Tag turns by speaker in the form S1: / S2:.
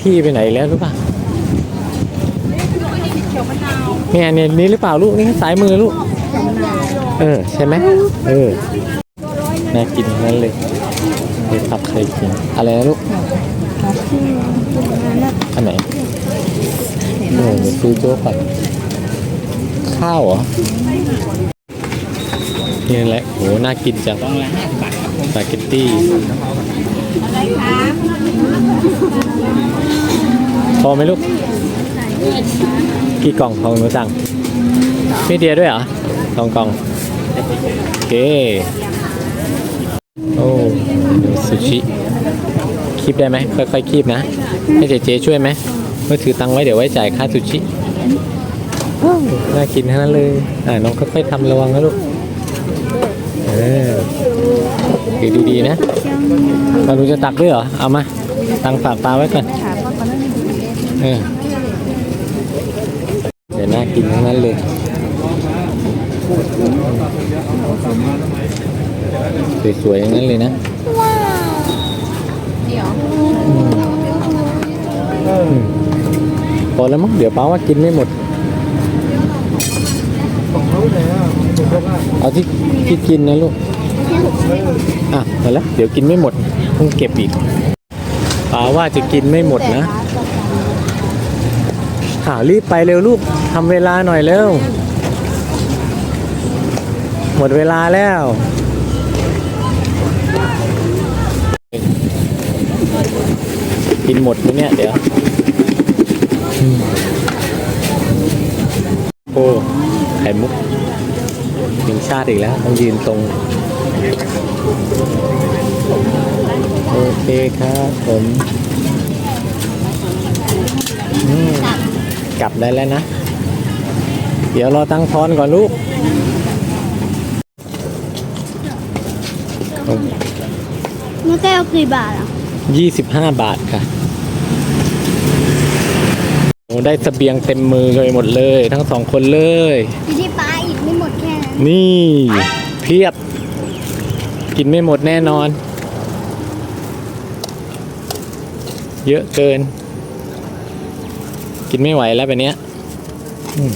S1: ที่ไปไหนแล้วรู้ป่ะเนี่ยเนี่ยนี่หรือเปล่าลูกนี่ซ้ายมือลูก เออ ใช่ไหมเออน่ากินนั้นเลยไปผัดไข่กินอะไรนะลูกอันไหนโอ้เดี๋ยวซื้อโจ๊กก่อนข้าวเหรอนี่แหละโหน่ากินจัง
S2: กล่องละห้าสิบบาทครับผม
S1: สปาเกตตี้ พอไหมลูก กี่กล่องของหนูสั่งมีเดียด้วยเหรอสองกล่องโอเคโอ้เดี๋ยวซูชิคีบได้ไหมค่อยๆคีบนะให้เจเจช่วยไหมเมื่อถือตังไว้เดี๋ยวไว้จ่ายค่าซูชิน่ากินทั้งนั้นเลยอ่าน้องค่อยๆทำระวังนะลูกเออดูดีๆนะเราดูจะตักด้วยเหรอเอามาตังฝากปลาไว้ก่อน เออเดี๋ยวน่ากินทั้งนั้นเลยสวยๆอย่างนั้นเลยนะอืมพอแล้วมั้งเดี๋ยวป้าว่ากินไม่หมดเอาที่ที่กินนะลูกอะมาแล้วเดี๋ยวกินไม่หมดต้องเก็บอีกป้าว่าจะกินไม่หมดนะ ข่าวรีบไปเร็วลูกทำเวลาหน่อยเร็ว หมดเวลาแล้วกินหมดไหมเนี่ย เดี๋ยว โอ้ไข่มุกถึงชาติอีกแล้ว ต้องยืนตรง โอเคครับผมอืม กลับได้แล้วนะ เดี๋ยวรอตั้งทอนก่อนลูก
S3: มันแก้วกี่บาทอะ
S1: ยี่สิบห้าบาทค่ะโอ้ได้เสบียงเต็มมือเลยหมดเลย ทั้งสองคนเลย
S3: อยู่ที่ป้าอีกไม่หมดแค่นั้น
S1: นี่ เพียบ กินไม่หมดแน่นอน เยอะเกิน กินไม่ไหวแล้วแบบเนี้ยอืม